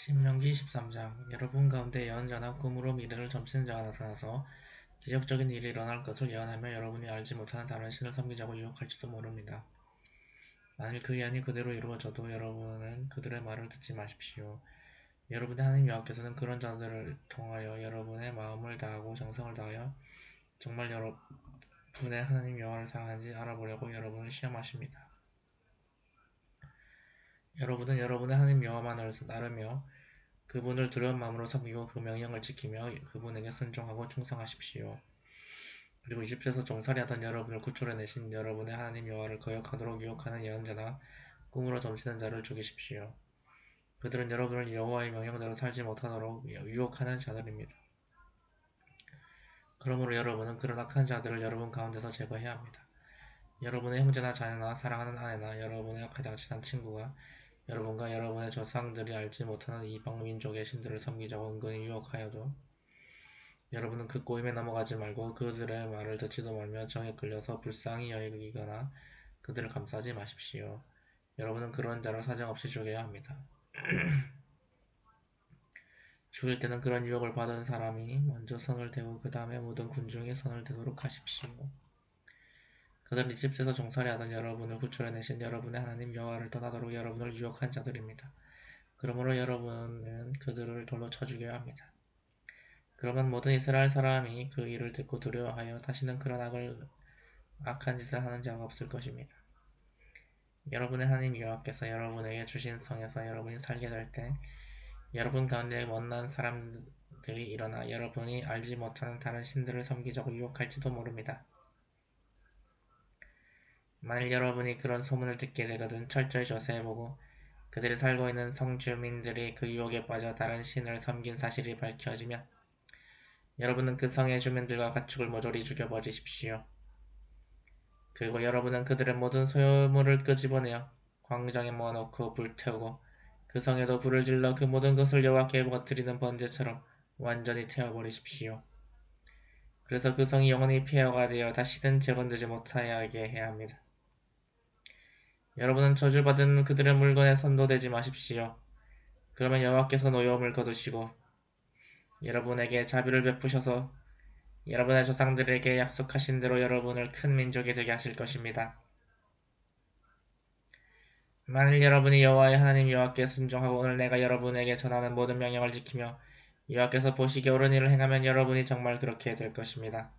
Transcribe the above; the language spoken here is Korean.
신명기 13장 여러분 가운데 예언자나 꿈으로 미래를 점치는 자가 나타나서 기적적인 일이 일어날 것을 예언하며 여러분이 알지 못하는 다른 신을 섬기자고 유혹할지도 모릅니다. 만일 그 예언이 그대로 이루어져도 여러분은 그들의 말을 듣지 마십시오. 여러분의 하나님 여호와께서는 그런 자들을 통하여 여러분의 마음을 다하고 정성을 다하여 정말 여러분의 하나님 여호와를 사랑하는지 알아보려고 여러분을 시험하십니다. 여러분은 여러분의 하나님 여호와만을 나르며 그분을 두려운 마음으로 섬기고 그 명령을 지키며 그분에게 순종하고 충성하십시오. 그리고 이집트에서 종살이하던 여러분을 구출해내신 여러분의 하나님 여호와를 거역하도록 유혹하는 예언자나 꿈으로 점치는 자를 죽이십시오. 그들은 여러분을 여호와의 명령대로 살지 못하도록 유혹하는 자들입니다. 그러므로 여러분은 그런 악한 자들을 여러분 가운데서 제거해야 합니다. 여러분의 형제나 자녀나 사랑하는 아내나 여러분의 가장 친한 친구가 여러분과 여러분의 조상들이 알지 못하는 이방 민족의 신들을 섬기자고 은근히 유혹하여도 여러분은 그 꼬임에 넘어가지 말고 그들의 말을 듣지도 말며 정에 끌려서 불쌍히 여기거나 그들을 감싸지 마십시오. 여러분은 그런 자를 사정없이 죽여야 합니다. 죽일 때는 그런 유혹을 받은 사람이 먼저 손을 대고 그 다음에 모든 군중이 손을 대도록 하십시오. 그들은 이집트에서 종살이 하던 여러분을 구출해내신 여러분의 하나님 여호와를 떠나도록 여러분을 유혹한 자들입니다. 그러므로 여러분은 그들을 돌로 쳐 죽여야 합니다. 그러면 모든 이스라엘 사람이 그 일을 듣고 두려워하여 다시는 그런 악을 악한 짓을 하는 자가 없을 것입니다. 여러분의 하나님 여호와께서 여러분에게 주신 성에서 여러분이 살게 될 때 여러분 가운데 못난 사람들이 일어나 여러분이 알지 못하는 다른 신들을 섬기자고 유혹할지도 모릅니다. 만일 여러분이 그런 소문을 듣게 되거든 철저히 조사해보고 그들이 살고 있는 성주민들이 그 유혹에 빠져 다른 신을 섬긴 사실이 밝혀지면 여러분은 그 성의 주민들과 가축을 모조리 죽여버리십시오. 그리고 여러분은 그들의 모든 소유물을 끄집어내어 광장에 모아놓고 불태우고 그 성에도 불을 질러 그 모든 것을 여호와께 버뜨리는 번제처럼 완전히 태워버리십시오. 그래서 그 성이 영원히 폐허가 되어 다시는 재건되지 못하게 해야 합니다. 여러분은 저주받은 그들의 물건에 선도되지 마십시오. 그러면 여호와께서 노여움을 거두시고 여러분에게 자비를 베푸셔서 여러분의 조상들에게 약속하신 대로 여러분을 큰 민족이 되게 하실 것입니다. 만일 여러분이 여호와의 하나님 여호와께 순종하고 오늘 내가 여러분에게 전하는 모든 명령을 지키며 여호와께서 보시기에 옳은 일을 행하면 여러분이 정말 그렇게 될 것입니다.